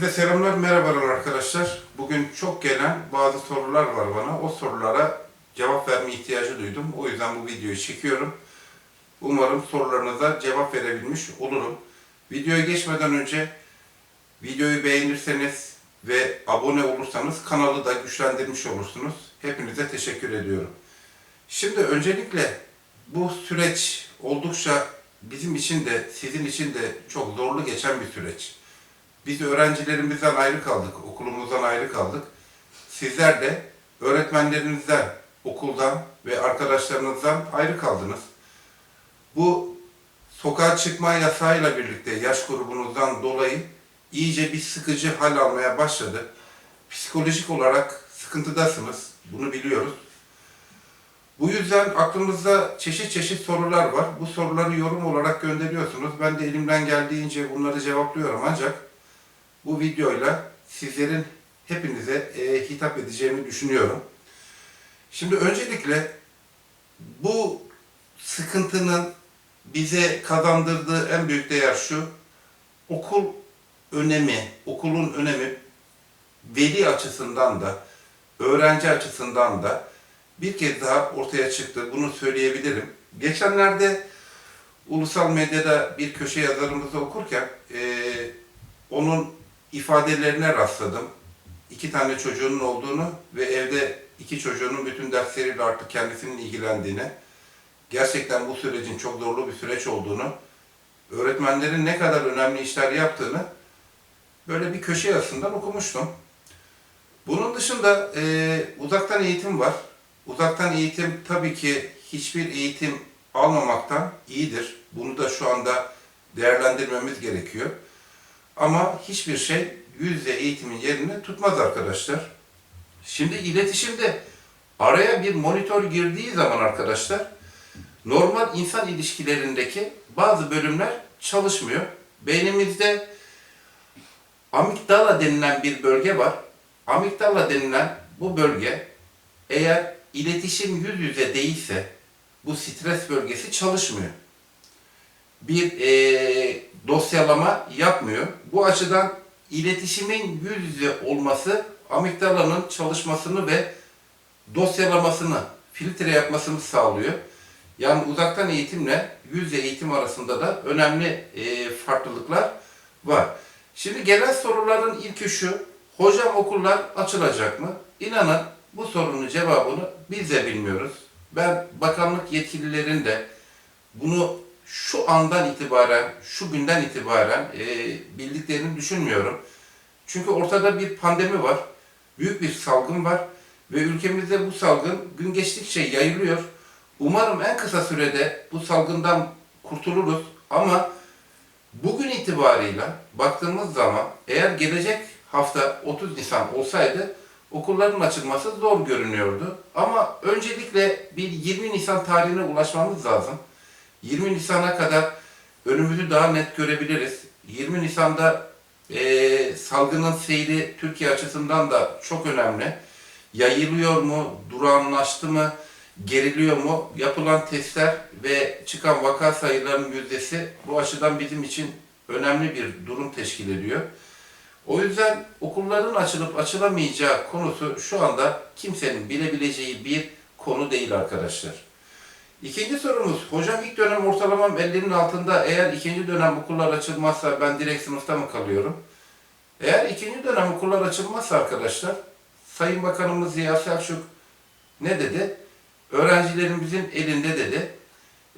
Hepinize selamlar, merhabalar arkadaşlar. Bugün çok gelen bazı sorular var bana. O sorulara cevap verme ihtiyacı duydum. O yüzden bu videoyu çekiyorum. Umarım sorularınıza cevap verebilmiş olurum. Videoya geçmeden önce videoyu beğenirseniz ve abone olursanız kanalı da güçlendirmiş olursunuz. Hepinize teşekkür ediyorum. Şimdi öncelikle bu süreç oldukça bizim için de sizin için de çok zorlu geçen bir süreç. Biz öğrencilerimizden ayrı kaldık, okulumuzdan ayrı kaldık. Sizler de öğretmenlerinizden, okuldan ve arkadaşlarınızdan ayrı kaldınız. Bu sokağa çıkma yasağıyla birlikte yaş grubunuzdan dolayı iyice bir sıkıcı hal almaya başladı. Psikolojik olarak sıkıntıdasınız, bunu biliyoruz. Bu yüzden aklınızda çeşit çeşit sorular var. Bu soruları yorum olarak gönderiyorsunuz. Ben de elimden geldiğince bunları cevaplıyorum ancak bu videoyla sizlerin hepinize e, hitap edeceğimi düşünüyorum. Şimdi öncelikle bu sıkıntının bize kazandırdığı en büyük değer şu. Okul önemi, okulun önemi veli açısından da, öğrenci açısından da bir kez daha ortaya çıktı. Bunu söyleyebilirim. Geçenlerde ulusal medyada bir köşe yazarımızı okurken eee, onun ifadelerine rastladım. İki tane çocuğunun olduğunu ve evde iki çocuğunun bütün dersleriyle artık kendisinin ilgilendiğini, gerçekten bu sürecin çok zorlu bir süreç olduğunu, öğretmenlerin ne kadar önemli işler yaptığını böyle bir köşe yazısından okumuştum. Bunun dışında eee, uzaktan eğitim var. Uzaktan eğitim tabii ki hiçbir eğitim almamaktan iyidir. Bunu da şu anda değerlendirmemiz gerekiyor. Ama hiçbir şey yüz yüze eğitimin yerini tutmaz arkadaşlar. Şimdi iletişimde araya bir monitör girdiği zaman arkadaşlar normal insan ilişkilerindeki bazı bölümler çalışmıyor. Beynimizde amigdala denilen bir bölge var. Amigdala denilen bu bölge eğer iletişim yüz yüze değilse bu stres bölgesi çalışmıyor. Bir eee, dosyalama yapmıyor. Bu açıdan iletişimin yüz yüze olması amigdalanın çalışmasını ve dosyalamasını, filtre yapmasını sağlıyor. Yani uzaktan eğitimle yüz yüze eğitim arasında da önemli eee, farklılıklar var. Şimdi gelen soruların ilki şu, hocam okullar açılacak mı? İnanın bu sorunun cevabını biz de bilmiyoruz. Ben bakanlık yetkililerin de bunu şu andan itibaren, şu günden itibaren e, bildiklerini düşünmüyorum. Çünkü ortada bir pandemi var, büyük bir salgın var ve ülkemizde bu salgın gün geçtikçe yayılıyor. Umarım en kısa sürede bu salgından kurtuluruz ama bugün itibarıyla baktığımız zaman eğer gelecek hafta 30 Nisan olsaydı okulların açılması zor görünüyordu. Ama öncelikle bir 20 Nisan tarihine ulaşmamız lazım. 20 Nisan'a kadar önümüzü daha net görebiliriz. 20 Nisan'da eee, salgının seyri Türkiye açısından da çok önemli. Yayılıyor mu, durağanlaştı mı, geriliyor mu? Yapılan testler ve çıkan vaka sayılarının yüzdesi bu açıdan bizim için önemli bir durum teşkil ediyor. O yüzden okulların açılıp açılamayacağı konusu şu anda kimsenin bilebileceği bir konu değil arkadaşlar. İkinci sorumuz, hocam ilk dönem ortalamam 50'nin altında eğer ikinci dönem okullar açılmazsa ben direkt sınıfta mı kalıyorum? Eğer ikinci dönem okullar açılmazsa arkadaşlar, Sayın Bakanımız Ziya Selçuk ne dedi? Öğrencilerimizin elinde dedi.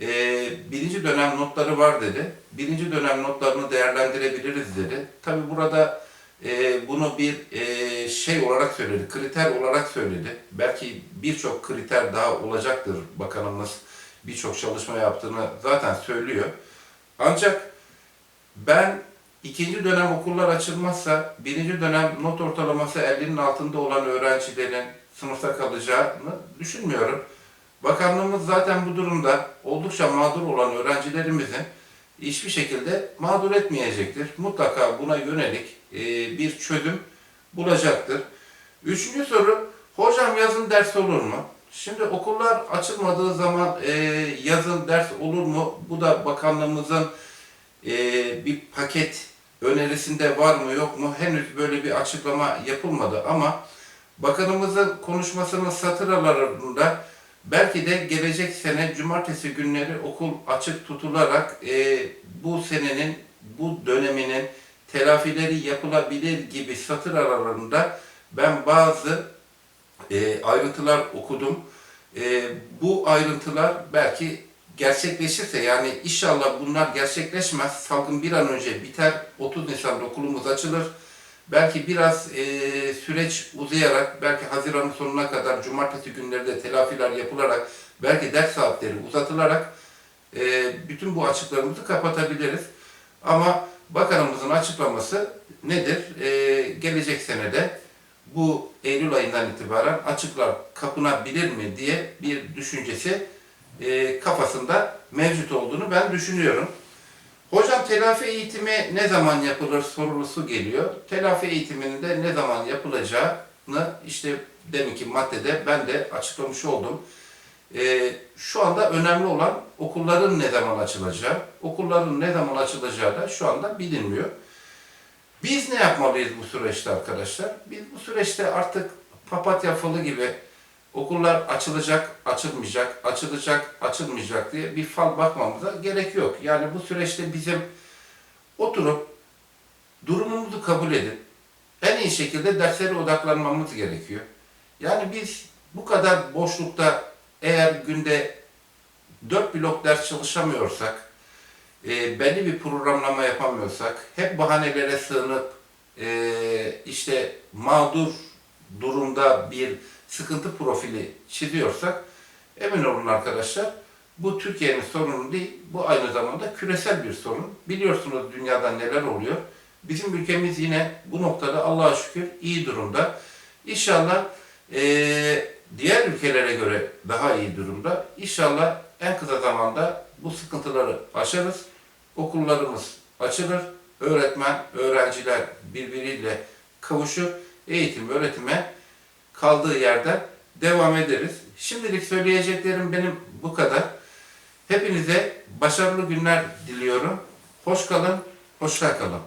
Ee, birinci dönem notları var dedi. Birinci dönem notlarını değerlendirebiliriz dedi. Tabi burada e, bunu bir e, şey olarak söyledi, kriter olarak söyledi. Belki birçok kriter daha olacaktır bakanımız birçok çalışma yaptığını zaten söylüyor. Ancak ben ikinci dönem okullar açılmazsa birinci dönem not ortalaması 50'nin altında olan öğrencilerin sınıfta kalacağını düşünmüyorum. Bakanlığımız zaten bu durumda oldukça mağdur olan öğrencilerimizin hiçbir şekilde mağdur etmeyecektir. Mutlaka buna yönelik e, bir çözüm bulacaktır. Üçüncü soru, hocam yazın ders olur mu? Şimdi okullar açılmadığı zaman e, yazın ders olur mu? Bu da bakanlığımızın e, bir paket önerisinde var mı yok mu henüz böyle bir açıklama yapılmadı ama bakanımızın konuşmasının satır aralarında belki de gelecek sene cumartesi günleri okul açık tutularak e, bu senenin bu döneminin telafileri yapılabilir gibi satır aralarında ben bazı e, ayrıntılar okudum. E, bu ayrıntılar belki gerçekleşirse yani inşallah bunlar gerçekleşmez. Salgın bir an önce biter. 30 Nisan'da okulumuz açılır. Belki biraz e, süreç uzayarak belki Haziran'ın sonuna kadar cumartesi günleri de telafiler yapılarak belki ders saatleri uzatılarak e, bütün bu açıklarımızı kapatabiliriz. Ama bakanımızın açıklaması nedir? E, gelecek senede bu Eylül ayından itibaren açıklar kapanabilir mi diye bir düşüncesi e, kafasında mevcut olduğunu ben düşünüyorum. Hocam telafi eğitimi ne zaman yapılır sorusu geliyor. Telafi eğitiminin de ne zaman yapılacağını işte deminki maddede ben de açıklamış oldum. E, şu anda önemli olan okulların ne zaman açılacağı. Okulların ne zaman açılacağı da şu anda bilinmiyor. Biz ne yapmalıyız bu süreçte arkadaşlar? Biz bu süreçte artık papatya falı gibi okullar açılacak, açılmayacak, açılacak, açılmayacak diye bir fal bakmamıza gerek yok. Yani bu süreçte bizim oturup durumumuzu kabul edip en iyi şekilde derslere odaklanmamız gerekiyor. Yani biz bu kadar boşlukta eğer günde 4 blok ders çalışamıyorsak, e, belli bir programlama yapamıyorsak, hep bahanelere sığınıp e, işte mağdur durumda bir sıkıntı profili çiziyorsak, emin olun arkadaşlar, bu Türkiye'nin sorunu değil, bu aynı zamanda küresel bir sorun. Biliyorsunuz dünyada neler oluyor. Bizim ülkemiz yine bu noktada Allah'a şükür iyi durumda. İnşallah eee, diğer ülkelere göre daha iyi durumda. İnşallah en kısa zamanda bu sıkıntıları aşarız. Okullarımız açılır. Öğretmen, öğrenciler birbiriyle kavuşur. Eğitim, öğretime kaldığı yerden devam ederiz. Şimdilik söyleyeceklerim benim bu kadar. Hepinize başarılı günler diliyorum. Hoş kalın, hoşça kalın.